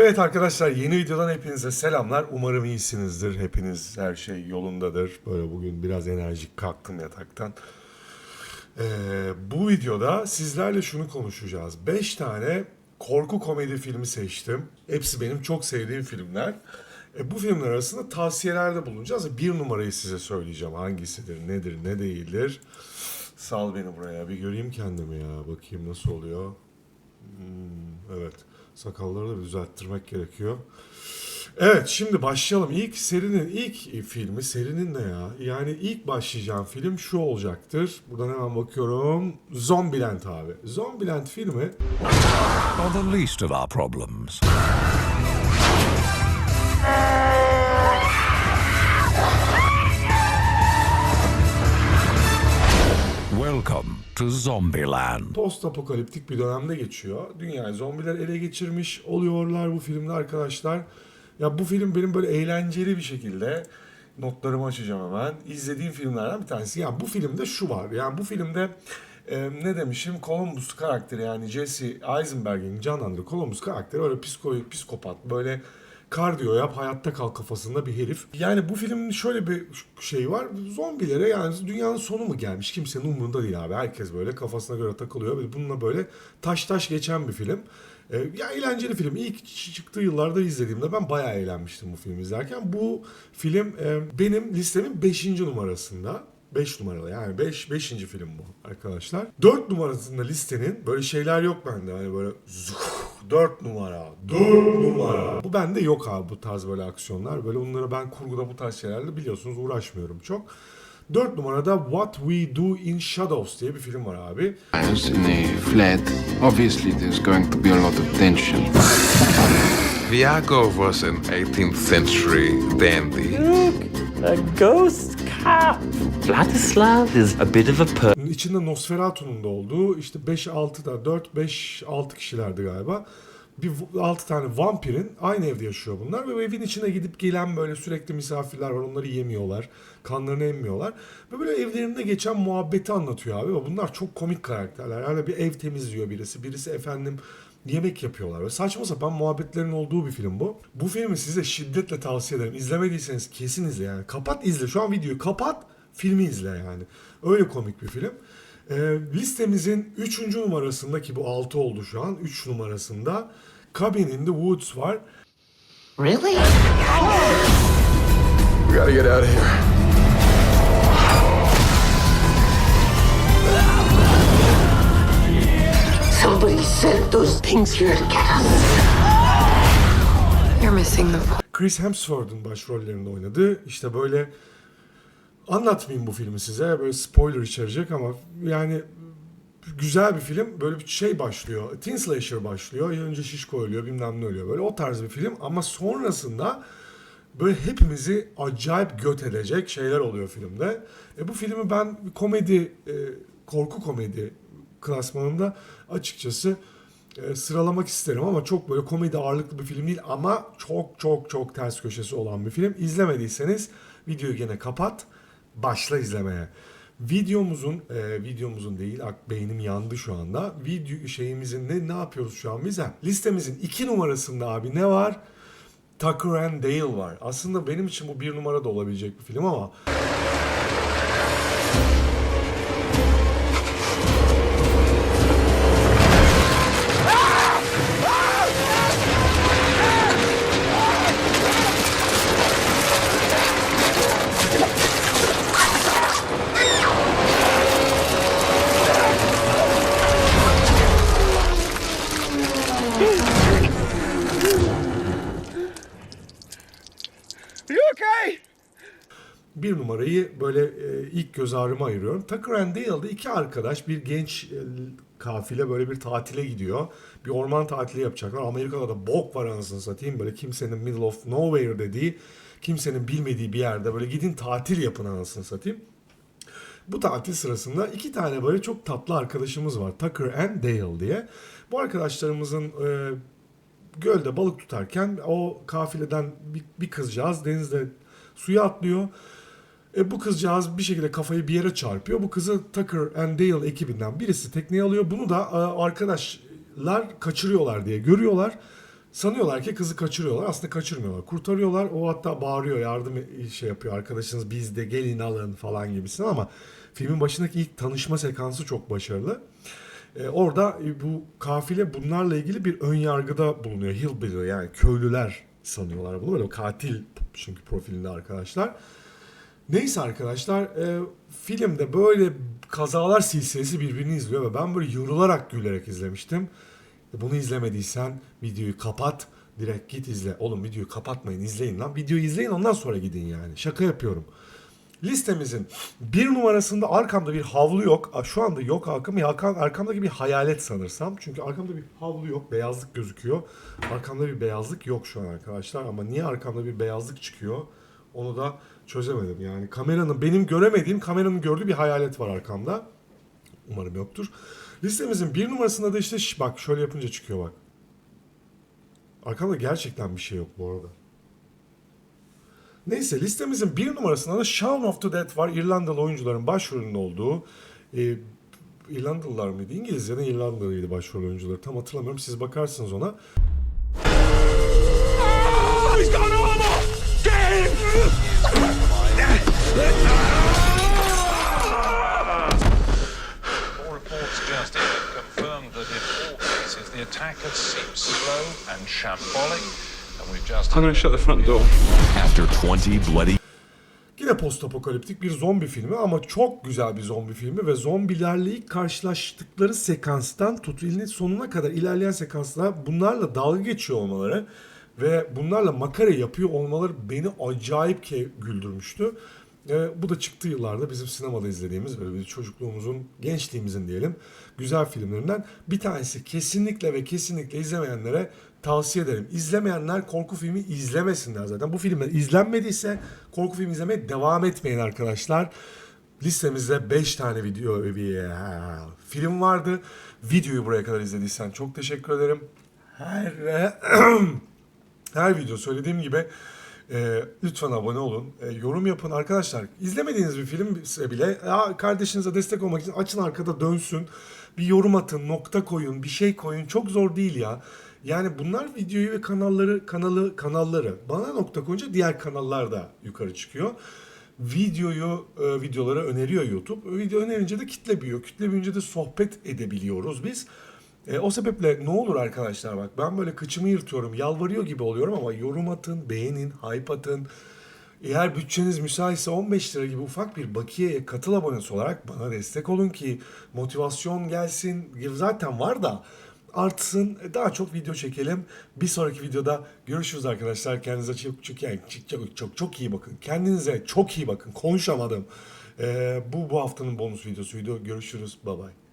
Evet arkadaşlar yeni videodan hepinize selamlar. Umarım iyisinizdir. Hepiniz her şey yolundadır. Böyle bugün biraz enerjik kalktım yataktan. Ee, bu videoda sizlerle şunu konuşacağız. 5 tane korku komedi filmi seçtim. Hepsi benim çok sevdiğim filmler. E, bu filmler arasında tavsiyelerde bulunacağız. Bir numarayı size söyleyeceğim. Hangisidir, nedir, ne değildir. Sal beni buraya. Bir göreyim kendimi ya. Bakayım nasıl oluyor. Hmm, evet. Sakalları da düzelttirmek gerekiyor. Evet şimdi başlayalım. İlk serinin ilk filmi serinin ne ya? Yani ilk başlayacağım film şu olacaktır. Buradan hemen bakıyorum. Zombieland abi. Zombieland filmi are the least of our problems. Welcome to Zombieland. post apokaliptik bir dönemde geçiyor. Dünyayı zombiler ele geçirmiş oluyorlar bu filmde arkadaşlar. Ya bu film benim böyle eğlenceli bir şekilde notlarımı açacağım hemen. İzlediğim filmlerden bir tanesi. Ya bu filmde şu var. Yani bu filmde e, ne demişim? Columbus karakteri yani Jesse Eisenberg'in canlandırdığı Columbus karakteri öyle psiko, psikopat böyle kardiyo yap hayatta kal kafasında bir herif. Yani bu filmin şöyle bir şey var. Zombilere yani dünyanın sonu mu gelmiş kimsenin umurunda değil abi. Herkes böyle kafasına göre takılıyor. ve Bununla böyle taş taş geçen bir film. Ee, ya eğlenceli film. İlk çıktığı yıllarda izlediğimde ben bayağı eğlenmiştim bu filmi izlerken. Bu film e, benim listemin 5. numarasında. 5 numaralı yani 5 5. film bu arkadaşlar. 4 numarasında listenin böyle şeyler yok bende. Hani böyle 4 numara, 4 numara. Bu bende yok abi bu tarz böyle aksiyonlar. Böyle onları ben kurguda bu tarz şeylerle biliyorsunuz uğraşmıyorum çok. 4 numarada What We Do in Shadows diye bir film var abi. and they fled. Obviously, there's going to be a lot of tension. Viago was an 18th century dandy. A ghost cop. Vladislav is a bit of a per. İçinde Nosferatu'nun da olduğu işte 5-6 da 4-5-6 kişilerdi galiba. Bir 6 tane vampirin aynı evde yaşıyor bunlar ve evin içine gidip gelen böyle sürekli misafirler var onları yemiyorlar. Kanlarını emmiyorlar. Ve böyle evlerinde geçen muhabbeti anlatıyor abi. Bunlar çok komik karakterler. Yani bir ev temizliyor birisi. Birisi efendim yemek yapıyorlar. Ve saçma sapan muhabbetlerin olduğu bir film bu. Bu filmi size şiddetle tavsiye ederim. İzlemediyseniz kesin izle yani. Kapat izle. Şu an videoyu kapat filmi izle yani. Öyle komik bir film. Ee, listemizin 3. numarasında ki bu 6 oldu şu an. 3 numarasında Cabin in the Woods var. Really? We gotta get out of here. Somebody sent those things here to get us. You're missing the point. Chris Hemsworth'un başrollerinde oynadığı işte böyle anlatmayayım bu filmi size. Böyle spoiler içerecek ama yani güzel bir film. Böyle bir şey başlıyor. Teen slasher başlıyor. Önce şişko ölüyor bilmem ne ölüyor. Böyle o tarz bir film. Ama sonrasında böyle hepimizi acayip göt edecek şeyler oluyor filmde. E bu filmi ben komedi, e, korku komedi klasmanında açıkçası e, sıralamak isterim ama çok böyle komedi ağırlıklı bir film değil ama çok çok çok ters köşesi olan bir film. İzlemediyseniz videoyu gene kapat, başla izlemeye. Videomuzun, e, videomuzun değil, ak beynim yandı şu anda. Video şeyimizin ne ne yapıyoruz şu an bize? Listemizin iki numarasında abi ne var? Tucker and Dale var. Aslında benim için bu bir numara da olabilecek bir film ama numarayı böyle e, ilk göz ağrıma ayırıyorum. Tucker and Dale'da iki arkadaş bir genç e, kafile böyle bir tatile gidiyor. Bir orman tatili yapacaklar. Amerika'da da bok var anasını satayım. Böyle kimsenin middle of nowhere dediği, kimsenin bilmediği bir yerde böyle gidin tatil yapın anasını satayım. Bu tatil sırasında iki tane böyle çok tatlı arkadaşımız var. Tucker and Dale diye. Bu arkadaşlarımızın e, gölde balık tutarken o kafileden bir, bir kızcağız denizde suya atlıyor. E, bu kızcağız bir şekilde kafayı bir yere çarpıyor. Bu kızı Tucker and Dale ekibinden birisi tekneye alıyor. Bunu da e, arkadaşlar kaçırıyorlar diye görüyorlar. Sanıyorlar ki kızı kaçırıyorlar. Aslında kaçırmıyorlar. Kurtarıyorlar. O hatta bağırıyor, yardım şey yapıyor. Arkadaşınız bizde gelin alın falan gibisine ama filmin başındaki ilk tanışma sekansı çok başarılı. Ee, orada e, bu kafile bunlarla ilgili bir ön yargıda bulunuyor. Hillbilly yani köylüler sanıyorlar bunu. Böyle katil çünkü profilinde arkadaşlar. Neyse arkadaşlar e, filmde böyle kazalar silsilesi birbirini izliyor ve ben böyle yorularak gülerek izlemiştim. E, Bunu izlemediysen videoyu kapat direkt git izle. Oğlum videoyu kapatmayın izleyin lan. Videoyu izleyin ondan sonra gidin yani. Şaka yapıyorum. Listemizin bir numarasında arkamda bir havlu yok. Şu anda yok arkamda. Arkam, arkamdaki bir hayalet sanırsam. Çünkü arkamda bir havlu yok. Beyazlık gözüküyor. Arkamda bir beyazlık yok şu an arkadaşlar. Ama niye arkamda bir beyazlık çıkıyor? Onu da çözemedim. Yani kameranın benim göremediğim kameranın gördüğü bir hayalet var arkamda. Umarım yoktur. Listemizin bir numarasında da işte bak şöyle yapınca çıkıyor bak. Arkamda gerçekten bir şey yok bu arada. Neyse listemizin bir numarasında da Shaun of the Dead var. İrlandalı oyuncuların başrolünde olduğu. E, İrlandalılar mıydı? İngiliz ya da İrlandalıydı başrol oyuncuları. Tam hatırlamıyorum. Siz bakarsınız ona. All reports I'm gonna shut the front door. After 20 bloody Yine post apokaliptik bir zombi filmi ama çok güzel bir zombi filmi ve zombilerle ilk karşılaştıkları sekanstan tut sonuna kadar ilerleyen sekanslar bunlarla dalga geçiyor olmaları ve bunlarla makara yapıyor olmaları beni acayip ki güldürmüştü. Ee, bu da çıktığı yıllarda bizim sinemada izlediğimiz böyle bir çocukluğumuzun, gençliğimizin diyelim güzel filmlerinden bir tanesi. Kesinlikle ve kesinlikle izlemeyenlere tavsiye ederim. İzlemeyenler korku filmi izlemesinler zaten. Bu filmler izlenmediyse korku filmi izlemeye devam etmeyin arkadaşlar. Listemizde 5 tane video bir film vardı. Videoyu buraya kadar izlediysen çok teşekkür ederim. Her her video söylediğim gibi e, lütfen abone olun. E, yorum yapın arkadaşlar. İzlemediğiniz bir film bile ya kardeşinize destek olmak için açın arkada dönsün. Bir yorum atın, nokta koyun, bir şey koyun. Çok zor değil ya. Yani bunlar videoyu ve kanalları kanalı kanalları bana nokta koyunca diğer kanallar da yukarı çıkıyor. Videoyu e, videoları öneriyor YouTube. Video önerince de kitle büyüyor. Kitle büyüyünce de sohbet edebiliyoruz biz. E, o sebeple ne olur arkadaşlar bak ben böyle kıçımı yırtıyorum, yalvarıyor gibi oluyorum ama yorum atın, beğenin, hype atın. Eğer bütçeniz müsaitse 15 lira gibi ufak bir bakiyeye katıl abonesi olarak bana destek olun ki motivasyon gelsin. Zaten var da artsın, daha çok video çekelim. Bir sonraki videoda görüşürüz arkadaşlar. Kendinize çok çok yani çok çok, çok iyi bakın. Kendinize çok iyi bakın. Konuşamadım. E, bu bu haftanın bonus videosuydu. Görüşürüz. Bye bye.